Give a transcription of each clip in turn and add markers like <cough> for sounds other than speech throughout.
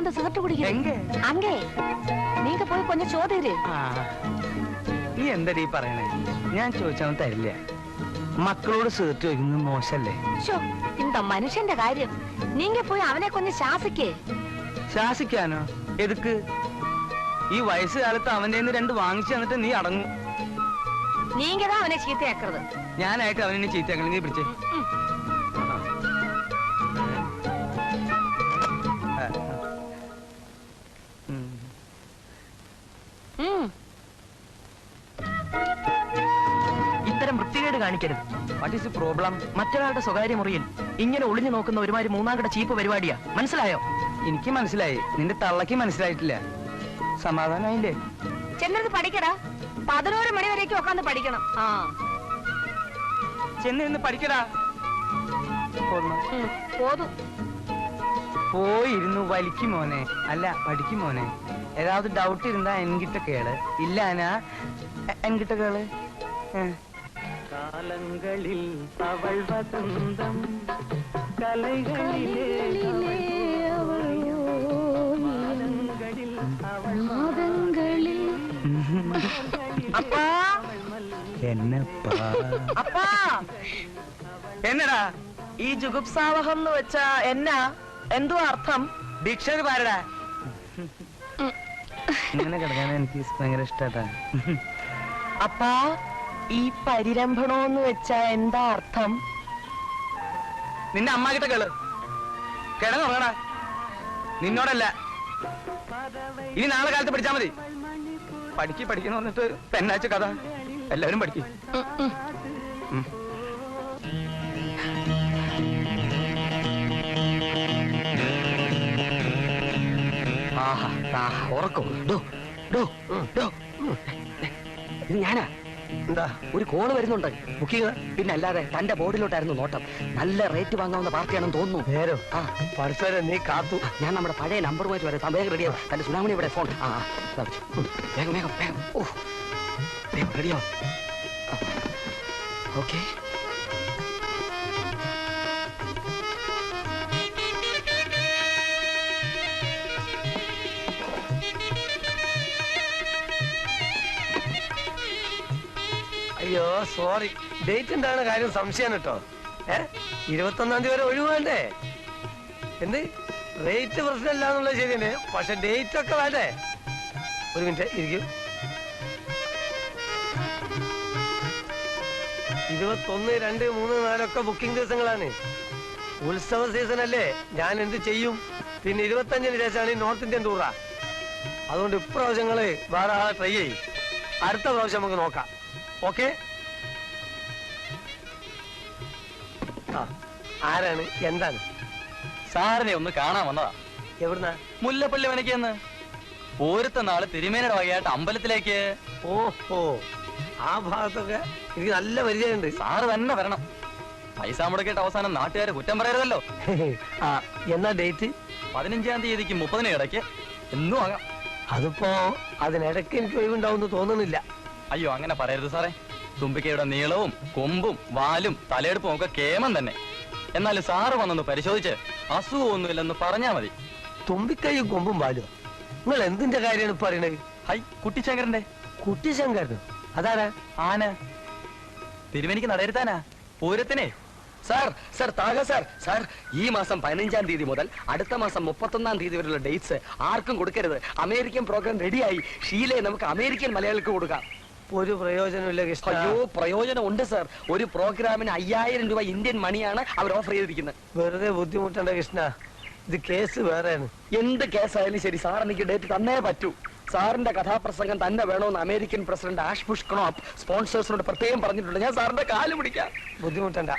உட்காந்து சிகரெட் குடிக்கிறீங்க அங்கே நீங்க போய் கொஞ்சம் ചോദിര്. നീ എന്തടീ പറയണേ? ഞാൻ ചോദിച്ചാൽ തരില്ല. മക്കളോട് സീറ്റ് ചോദിക്കുന്നത് മോശല്ലേ? இந்த മനുഷ്യന്റെ കാര്യം? നീങ്ക പോയി അവനെ കൊഞ്ഞ് ശാസിക്കേ. ശാസിക്കാനോ? എതുക്ക്? ഈ വയസ്സുകാലത്ത് അവന്റെ രണ്ട് വാങ്ങിച്ചു തന്നിട്ട് നീ അടങ്ങും. നീങ്കതാ അവനെ ചീത്തയാക്കരുത് ഞാനായിട്ട് അവനെ നീ പിടിച്ചേ. കാണിക്കരുത്. വാട്ട് ഇസ് പ്രോബ്ലം മറ്റൊരാളുടെ സ്വകാര്യ മുറിയിൽ ഇങ്ങനെ ഒളിഞ്ഞു നോക്കുന്ന ഒരുമാതിരി മൂന്നാം ചീപ്പ് പരിപാടിയാ. മനസ്സിലായോ? എനിക്ക് മനസ്സിലായി. നിന്റെ തള്ളക്ക് മനസ്സിലായിട്ടില്ല. സമാധാനായില്ലേ ചെന്നിരുന്ന് പഠിക്കടാ. പതിനോറ് മണി വരേക്കും ഉക്കാന്ന് പഠിക്കണം. ആ. ചെന്നിരുന്ന് പഠിക്കടാ. പോയിരുന്നു വലിക്കും മോനെ. അല്ല പഠിക്കും മോനെ. ഏതാവത് ഡൗട്ട് ഇരുന്നാ എൻകിട്ട കേൾ. ഇല്ലാനാ എൻകിട്ട കേൾ. ഏഹ് കാലങ്ങളിൽ അവൾ വസന്തം കലകളിലെ അപ്പാ അവൾ അപ്പാ! എന്നടാ? ഈ ജുഗുപ്സാവഹം എന്ന് വെച്ചാ എന്നാ? എന്തോ അർത്ഥം? ഡിക്ഷണറി പാരടാ. ഇങ്ങനെ കിടക്കാൻ എനിക്ക് ഭയങ്കര ഇഷ്ടാട്ടാ. അപ്പാ! ഈ പരിരംഭണമെന്ന് വെച്ചാ എന്താ അർത്ഥം? നിന്റെ അമ്മ കിട്ട കേൾ. കിടന്നുറങ്ങടാ. നിന്നോടല്ല. ഇനി നാളെ കാലത്ത് പഠിച്ചാ മതി. പഠിക്ക് പഠിക്കുന്ന വന്നിട്ട് പെണ്ണാച്ച കഥ. എല്ലാവരും പഠിക്കും. ആഹാ ഉറക്കോ. ഡോ ഡോ ഡോ ഇത് ഞാനാ? എന്താ? ഒരു കോൾ വരുന്നുണ്ട്. ബുക്കിംഗ് പിന്നെ അല്ലാതെ തന്റെ ബോർഡിലോട്ടായിരുന്നു നോട്ടം. നല്ല റേറ്റ് വാങ്ങാവുന്ന പാർട്ടിയാണെന്ന് തോന്നുന്നു. നേരോ? ആ. പഠിച്ചവരെ നീ കാത്തു. ഞാൻ നമ്മുടെ പഴയ നമ്പർ വരെ വരെ വേഗം റെഡിയാ തന്റെ സുനാമണി ഇവിടെ ഫോൺ ആ ആ, ദാ വെച്ചു. ഉം, വേഗം വേഗം വേഗം. ഓ. വേഗം റെഡിയാവും ഓക്കെ അയ്യോ സോറി ഡേറ്റ് എന്താണ് കാര്യം? സംശയം കേട്ടോ. ഏ? ഇരുപത്തൊന്നാം തീയതി വരെ ഒഴിവാണ്ടേ എന്ത്? റേറ്റ് പ്രശ്നമല്ല എന്നുള്ളത് ശരിയെ പക്ഷെ ഡേറ്റ് ഒക്കെ വേണ്ടേ? ഒരു മിനിറ്റ് ഇരിക്കും. ഇരുപത്തൊന്ന് രണ്ട് മൂന്ന് നാലൊക്കെ ബുക്കിംഗ് ദിവസങ്ങളാണ്. ഉത്സവ സീസൺ അല്ലേ? ഞാൻ എന്ത് ചെയ്യും? പിന്നെ ഇരുപത്തഞ്ചിന് ശേഷമാണ് ഈ നോർത്ത് ഇന്ത്യൻ ടൂറാ അതുകൊണ്ട് ഇപ്രാവശ്യങ്ങൾ വേറെ ആളെ ട്രൈ ചെയ്യും. അടുത്ത പ്രാവശ്യം നമുക്ക് നോക്കാം. ഓക്കെ. ആ ആരാണ്? എന്താണ്? സാറിനെ ഒന്ന് കാണാൻ വന്നതാ. എവിടുന്നാ? മുല്ലപ്പള്ളി വനക്കെന്ന് പോരത്ത നാൾ തിരുമേനയുടെ വകയായിട്ട് അമ്പലത്തിലേക്ക്. ഓഹോ ആ ഭാഗത്തൊക്കെ എനിക്ക് നല്ല പരിചയമുണ്ട്. സാറ് തന്നെ വരണം. പൈസ മുടക്കിയിട്ട് അവസാനം നാട്ടുകാരെ കുറ്റം പറയരുതല്ലോ. <laughs> ആ എന്നാ ഡേറ്റ്? പതിനഞ്ചാം തീയതിക്ക് മുപ്പതിന് ഇടയ്ക്ക്. എന്നും ആകാം. അതിപ്പോ അതിനിടയ്ക്ക് എനിക്ക് ഒഴിവുണ്ടാവും തോന്നുന്നില്ല. അയ്യോ അങ്ങനെ പറയരുത് സാറേ. തുമ്പിക്കയുടെ നീളവും കൊമ്പും വാലും തലയെടുപ്പും ഒക്കെ കേമം തന്നെ. എന്നാൽ സാറ് വന്നൊന്ന് പരിശോധിച്ച് അസുഖമൊന്നുമില്ലെന്ന് പറഞ്ഞാ മതി. തുമ്പിക്കൈയും കൊമ്പും വാലും. നിങ്ങൾ എന്തിന്റെ കാര്യമാണ് പറയണത് ഹൈ കുട്ടിശങ്കരന്റെ. കുട്ടിശങ്കരൻ അതാരാ? ആന. തിരുവനിക്ക് നടയിരുത്താനാ? പൂരത്തിനെ. സാർ സാർ താഴെ സാർ സാർ ഈ മാസം പതിനഞ്ചാം തീയതി മുതൽ അടുത്ത മാസം മുപ്പത്തൊന്നാം തീയതി വരെയുള്ള ഡേറ്റ്സ് ആർക്കും കൊടുക്കരുത്. അമേരിക്കൻ പ്രോഗ്രാം റെഡിയായി. ഷീലയെ നമുക്ക് അമേരിക്കൻ മലയാളിക്ക് കൊടുക്കാം. ഒരു പ്രയോജനമില്ല കൃഷ്ണ. അയ്യോ പ്രയോജനം ഉണ്ട് സാർ. ഒരു പ്രോഗ്രാമിന് അയ്യായിരം രൂപ ഇന്ത്യൻ മണിയാണ് അവർ ഓഫർ ചെയ്തിരിക്കുന്നത്. വെറുതെ ബുദ്ധിമുട്ടണ്ട കൃഷ്ണ. ഇത് കേസ് വേറെയാണ്. എന്ത് കേസായാലും ശരി സാർ എനിക്ക് ഡേറ്റ് തന്നേ പറ്റൂ. സാറിന്റെ കഥാപ്രസംഗം തന്നെ വേണമെന്ന് American president Ash Klopp Knopp സ്പോൺസേഴ്സിനോട് പ്രത്യേകം പറഞ്ഞിട്ടുണ്ട്. ഞാൻ സാറിന്റെ കാൽ പിടിക്കാം ബുദ്ധിമുട്ടണ്ട.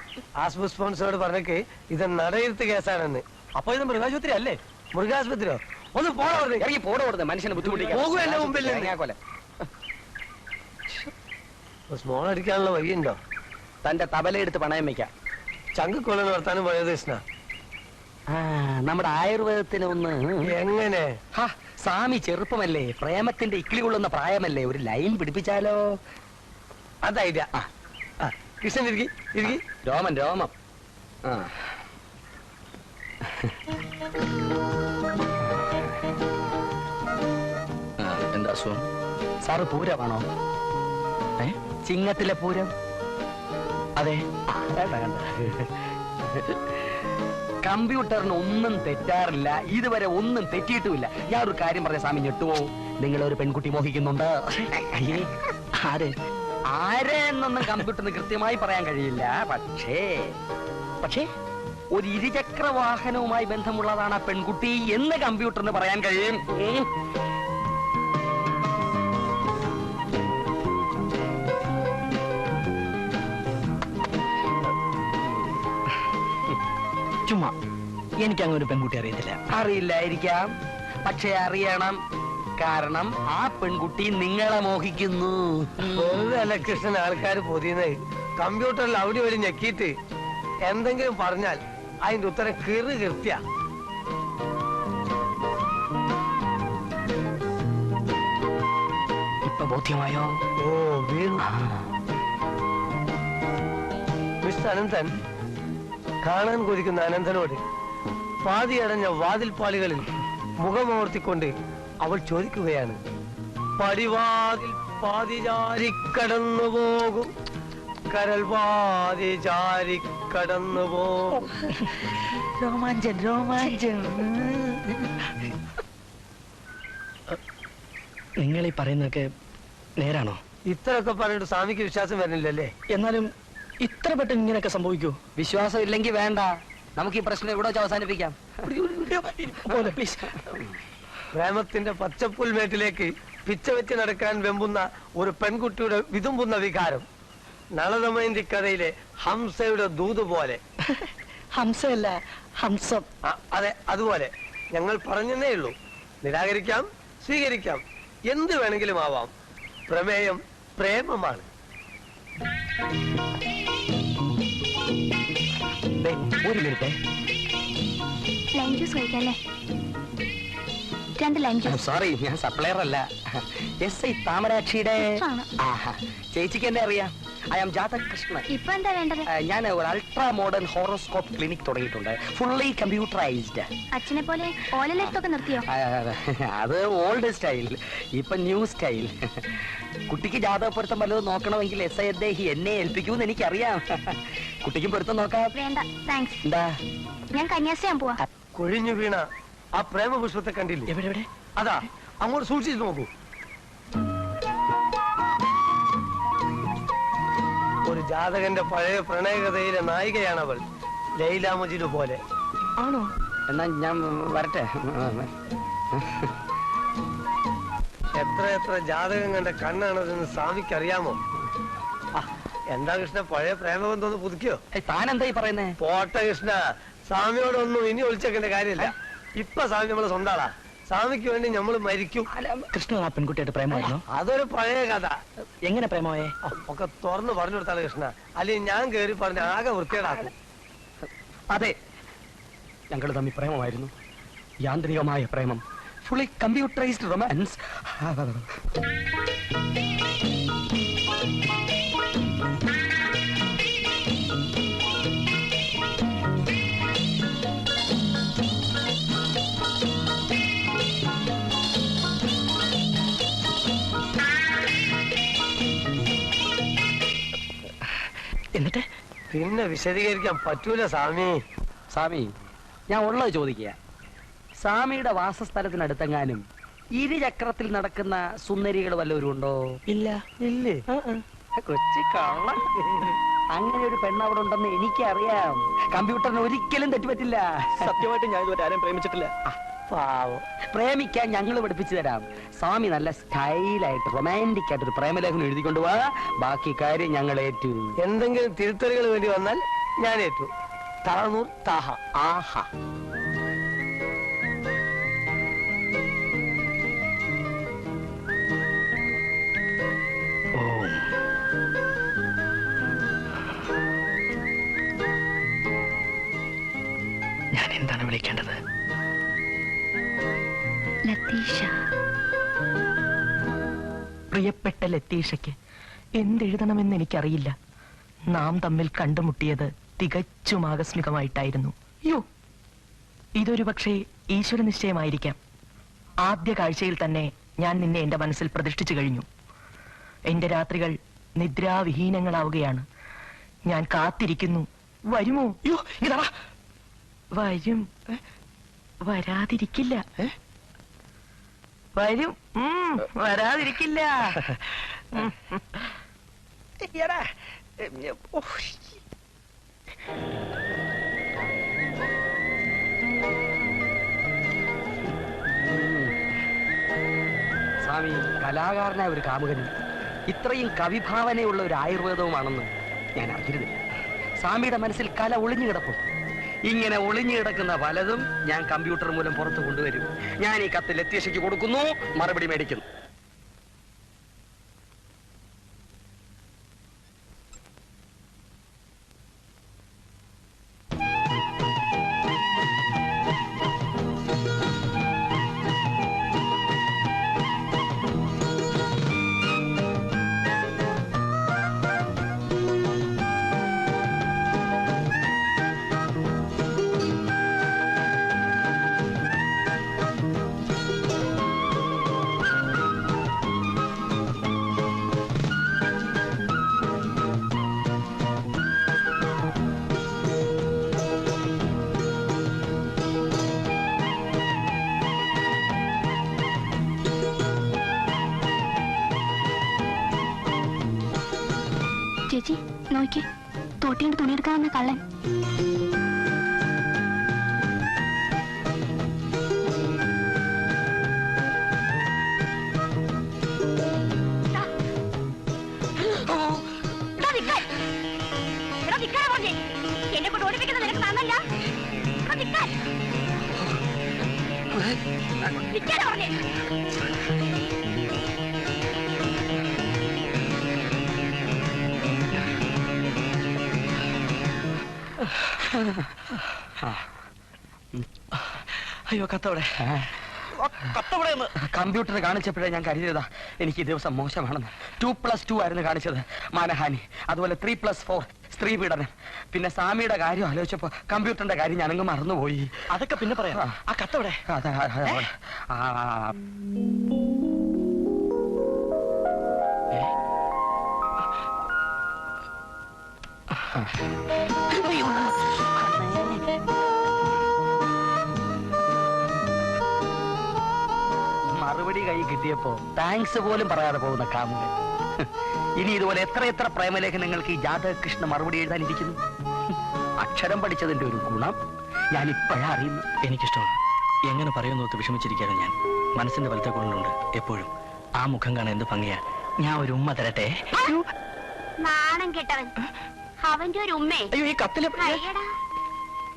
ആസ്ബു സ്പോൺസറോട് പറഞ്ഞേക്ക് ഇത് നടയിരുത്ത് കേസാണെന്ന്. അപ്പൊ ഇത് മൃഗാശുപത്രി അല്ലേ? മൃഗാശുപത്രിയോ? ഒന്ന് പോടാ ഇറങ്ങി പോടവിടുന്നത് മനുഷ്യനെ ബുദ്ധിമുട്ടിക്കാം പോകുമല്ലേ മുമ്പിൽ ഞാൻ ബുദ്ധിമുട്ടിക്കാൻ സ്മോൾ അടിക്കാനുള്ള വഴിയുണ്ടോ? തന്റെ തബലയെടുത്ത് പണയം വെക്കാം. ചങ്കക്കൊള്ള നടത്താനും കൃഷ്ണ? ആ, നമ്മുടെ ആയുർവേദത്തിന് ഒന്ന് എങ്ങനെ? സ്വാമി ചെറുപ്പമല്ലേ പ്രേമത്തിന്റെ ഇക്കിളി കൊള്ളുന്ന പ്രായമല്ലേ ഒരു ലൈൻ പിടിപ്പിച്ചാലോ? അതായില്ല കൃഷ്ണൻ ഇരിക്കി ഇരിക്കി. രോമൻ രോമം. ആ എന്താ അസുഖം? സാറ് പൂരമാണോ? ചിങ്ങത്തിലെ പൂരം? അതെ. കമ്പ്യൂട്ടറിന് ഒന്നും തെറ്റാറില്ല. ഇതുവരെ ഒന്നും തെറ്റിയിട്ടുമില്ല. ഞാൻ ഒരു കാര്യം പറഞ്ഞ സ്വാമി ഞെട്ടുവോ? നിങ്ങളെ ഒരു പെൺകുട്ടി മോഹിക്കുന്നുണ്ട്. അയ്യേ ആര്? ആരെ എന്നൊന്നും കമ്പ്യൂട്ടറിന് കൃത്യമായി പറയാൻ കഴിയില്ല. പക്ഷേ പക്ഷേ ഒരു ഇരുചക്ര വാഹനവുമായി ബന്ധമുള്ളതാണ് ആ പെൺകുട്ടി എന്ന് കമ്പ്യൂട്ടറിന് പറയാൻ കഴിയും. ചുമ്മാ. എനിക്ക് അങ്ങനെ ഒരു പെൺകുട്ടി അറിയത്തില്ല. അറിയില്ലായിരിക്കാം. പക്ഷെ അറിയണം. കാരണം ആ പെൺകുട്ടി നിങ്ങളെ മോഹിക്കുന്നു. ഇലക്ട്രീഷ്യൻ ആൾക്കാർ പൊതിയുന്നത് കമ്പ്യൂട്ടറിൽ അവിടെ വഴി ഞെക്കിയിട്ട് എന്തെങ്കിലും പറഞ്ഞാൽ അതിന്റെ ഉത്തരം കീറി കൃത്യ ഇപ്പൊ ബോധ്യമായോ? ഓ വീണു. മിസ്റ്റർ അനന്തൻ കാണാൻ കൊതിക്കുന്ന അനന്തനോട് പാതിയടഞ്ഞ വാതിൽപ്പാളികളിൽ മുഖമോർത്തിക്കൊണ്ട് അവൾ ചോദിക്കുകയാണ്. പടിവാതിൽ പാതി ജാരി കടന്നു പോകും. കരൽ പാതി ജാരി കടന്നു പോകും. രോമാഞ്ചൻ രോമാഞ്ചൻ നിങ്ങൾ ഈ പറയുന്നതൊക്കെ നേരാണോ? ഇത്രയൊക്കെ പറഞ്ഞിട്ട് സ്വാമിക്ക് വിശ്വാസം വരുന്നില്ലല്ലേ? എന്നാലും ഇത്ര പെട്ടെന്ന് ഇങ്ങനെയൊക്കെ സംഭവിക്കൂ? വിശ്വാസം ഇല്ലെങ്കിൽ വേണ്ട. നമുക്ക് ഈ പ്രശ്നം ഇവിടെ വെച്ച് അവസാനിപ്പിക്കാം. പ്ലീസ് പ്രേമത്തിന്റെ പച്ചപ്പുൽമേട്ടിലേക്ക് പിച്ച വെച്ച് നടക്കാൻ വെമ്പുന്ന ഒരു പെൺകുട്ടിയുടെ വിതുമ്പുന്ന വികാരം. നളതമയന്തി കഥയിലെ ഹംസയുടെ ദൂത് പോലെ. ഹംസയല്ല ഹംസം. അതെ അതുപോലെ. ഞങ്ങൾ പറഞ്ഞതേ ഉള്ളൂ. നിരാകരിക്കാം സ്വീകരിക്കാം. എന്ത് വേണമെങ്കിലും ആവാം. പ്രമേയം പ്രേമമാണ്. ദേ, ഒരു മിനിറ്റ് ലൈം ജ്യൂസ് കഴിക്കല്ലേ രണ്ട് ലൈം ജ്യൂസ് സോറി ഞാൻ സപ്ലയർ അല്ല. എസ് ഐ താമരാക്ഷിയുടെ. ചേച്ചിക്ക് എന്നെ അറിയാം. I am Jatha Krishnan. ഇപ്പൊ എന്താ വേണ്ടത്? ഞാൻ ഒരു അൾട്രാ മോഡേൺ ഹോറോസ്കോപ്പ് ക്ലിനിക് തുടങ്ങിയിട്ടുണ്ട്. ഫുള്ളി കമ്പ്യൂട്ടറൈസ്ഡ് അച്ഛനെ പോലെ ഓലലെടുത്തൊക്കെ നിർത്തിയോ? അത് ഓൾഡ് സ്റ്റൈൽ ഇപ്പൊ ന്യൂ സ്റ്റൈൽ കുട്ടിക്ക് ജാതക പൊരുത്തം വല്ലതും നോക്കണമെങ്കിൽ എസ് ഐ അദ്ദേഹം എന്നെ ഏൽപ്പിക്കുമെന്ന് എനിക്കറിയാം. കുട്ടിക്കും പൊരുത്തം നോക്കാം. വേണ്ട താങ്ക്സ് എന്താ? ഞാൻ കന്യാസ്ത്രീയാൻ പോവാ. കൊഴിഞ്ഞു വീണ ആ പ്രേമപുഷ്പത്തെ കണ്ടില്ലേ? എവിടെ എവിടെ? അതാ അങ്ങോട്ട് സൂക്ഷിച്ചു നോക്കൂ. ജാതകന്റെ പഴയ പ്രണയകഥയിലെ നായികയാണ് അവൾ ലൈല മുജിലു പോലെ. ആണോ? എന്നാ ഞാൻ വരട്ടെ. എത്ര എത്ര ജാതകം കണ്ട കണ്ണാണതെന്ന് സ്വാമിക്ക് അറിയാമോ എന്താ കൃഷ്ണ പഴയ പ്രേമബന്ധം പുതുക്കിയോ? ഏയ്, താൻ എന്താ ഈ പറയുന്നേ? പോട്ടെ കൃഷ്ണ സ്വാമിയോടൊന്നും ഇനി ഒളിച്ചേക്കേണ്ട കാര്യമില്ല. ഇപ്പൊ സ്വാമി നമ്മളെ സ്വന്താളാ സ്വാമിക്ക് വേണ്ടി നമ്മൾ മരിക്കും. കൃഷ്ണൻ ആ പെൺകുട്ടിയായിട്ട് പ്രേമമായിരുന്നു? അതൊരു പഴയ കഥ. എങ്ങനെ പ്രേമമായേ? ഒക്കെ തുറന്ന് പറഞ്ഞു കൊടുത്താണ് കൃഷ്ണ. അല്ലെങ്കിൽ ഞാൻ കേറി പറഞ്ഞ ആകെ വൃത്തികേടാക്കും. അതെ. ഞങ്ങൾ തമ്മിൽ പ്രേമമായിരുന്നു. യാന്ത്രികമായ പ്രേമം. ഫുള്ളി കമ്പ്യൂട്ടറൈസ്ഡ് റൊമാൻസ് എന്നിട്ട്? പിന്നെ വിശദീകരിക്കാൻ പറ്റൂല സ്വാമി. സ്വാമി ഞാൻ ഉള്ളത് ചോദിക്കുക. സ്വാമിയുടെ വാസസ്ഥലത്തിനടുത്തെങ്ങാനും ഇരുചക്രത്തിൽ നടക്കുന്ന സുന്ദരികൾ വല്ലവരും ഉണ്ടോ? ഇല്ല. ഇല്ലേ. കൊച്ചി കള്ള അങ്ങനെ ഒരു പെണ്ണ് അവിടെ ഉണ്ടെന്ന് എനിക്കറിയാം. കമ്പ്യൂട്ടറിന് ഒരിക്കലും തെറ്റുപറ്റില്ല. സത്യമായിട്ട് ഞാൻ ഇതുവരെ ആരും പ്രേമിച്ചിട്ടില്ല. പ്രേമിക്കാൻ ഞങ്ങൾ പഠിപ്പിച്ചു തരാം. സ്വാമി നല്ല സ്റ്റൈലായിട്ട് റൊമാന്റിക് ആയിട്ട് ഒരു പ്രേമലേഖനം എഴുതിക്കൊണ്ട് പോവാ ബാക്കി കാര്യം ഞങ്ങൾ ഏറ്റു. എന്തെങ്കിലും തിരുത്തലുകൾ വേണ്ടി വന്നാൽ ഞാൻ ഏറ്റു. താനൂർ താഹ. ആഹാ. പ്രിയപ്പെട്ട ലത്തീഷയ്ക്ക് എന്തെഴുതണമെന്ന് എനിക്കറിയില്ല. നാം തമ്മിൽ കണ്ടുമുട്ടിയത് തികച്ചും ആകസ്മികമായിട്ടായിരുന്നു. യോ ഇതൊരു പക്ഷേ ഈശ്വര നിശ്ചയമായിരിക്കാം ആദ്യ കാഴ്ചയിൽ തന്നെ ഞാൻ നിന്നെ എന്റെ മനസ്സിൽ പ്രതിഷ്ഠിച്ചു കഴിഞ്ഞു. എന്റെ രാത്രികൾ നിദ്രാവിഹീനങ്ങളാവുകയാണ്. ഞാൻ കാത്തിരിക്കുന്നു. വരുമോ? ഇതാ വരും. വരാതിരിക്കില്ല. വരും. വരാതിരിക്കില്ല. സ്വാമി കലാകാരനായ ഒരു കാമുകനും ഇത്രയും കവിഭാവനയുള്ള ഒരു ആയുർവേദവുമാണെന്ന് ഞാൻ അറിഞ്ഞിരുന്നില്ല. സ്വാമിയുടെ മനസ്സിൽ കല ഒളിഞ്ഞു കിടപ്പും ഇങ്ങനെ ഒളിഞ്ഞു കിടക്കുന്ന പലതും ഞാൻ കമ്പ്യൂട്ടർ മൂലം പുറത്തു കൊണ്ടുവരും. ഞാൻ ഈ കത്ത് ലത്തീഷയ്ക്ക് കൊടുക്കുന്നു മറുപടി മേടിക്കുന്നു. ചേച്ചി നോക്കി. തോട്ടിയോട് തുണിയെടുക്കാവുന്ന കള്ളൻ. എന്നെ കൊണ്ട് ഓടിപ്പിക്കുന്നത് നിനക്ക് നന്നല്ല. പറഞ്ഞേ അയ്യോ കത്തവിടെ. കത്തവിടെയെന്ന്. കമ്പ്യൂട്ടർ കാണിച്ചപ്പോഴേ ഞാൻ കരുതിയതാ എനിക്ക് ഈ ദിവസം മോശമാണെന്ന്. ടു പ്ലസ് ടു ആയിരുന്നു കാണിച്ചത് മാനഹാനി. അതുപോലെ ത്രീ പ്ലസ് ഫോർ സ്ത്രീ പീഡനം. പിന്നെ സ്വാമിയുടെ കാര്യം ആലോചിച്ചപ്പോ കമ്പ്യൂട്ടറിന്റെ കാര്യം ഞാനങ്ങ് മറന്നുപോയി. അതൊക്കെ പിന്നെ പറയാം. ആ. അവിടെ. ആ, മറുപടി കൈ കിട്ടിയപ്പോ താങ്ക്സ് പോലും പറയാതെ പോകുന്ന കാമുകൻ. <laughs> ഇനി ഇതുപോലെ എത്ര എത്ര പ്രേമലേഖനങ്ങൾക്ക് ഈ ജാതകൃഷ്ണ മറുപടി എഴുതാനിരിക്കുന്നു <laughs> അക്ഷരം പഠിച്ചതിന്റെ ഒരു ഗുണം ഞാൻ ഇപ്പോഴാ അറിയുന്നു എനിക്കിഷ്ടമാണ്. എങ്ങനെ പറയുന്നു വിഷമിച്ചിരിക്കുകയാണ് ഞാൻ. മനസ്സിന്റെ വലത്തെ കൊള്ളുന്നുണ്ട് എപ്പോഴും ആ മുഖം കാണാൻ എന്ത് ഭംഗിയാ. ഞാൻ ഒരു ഉമ്മ തരട്ടെ? നാണം കെട്ടവൻ. അവന്റെ ഒരു ഉമ്മേ. അയ്യോ ഈ കത്തിലെ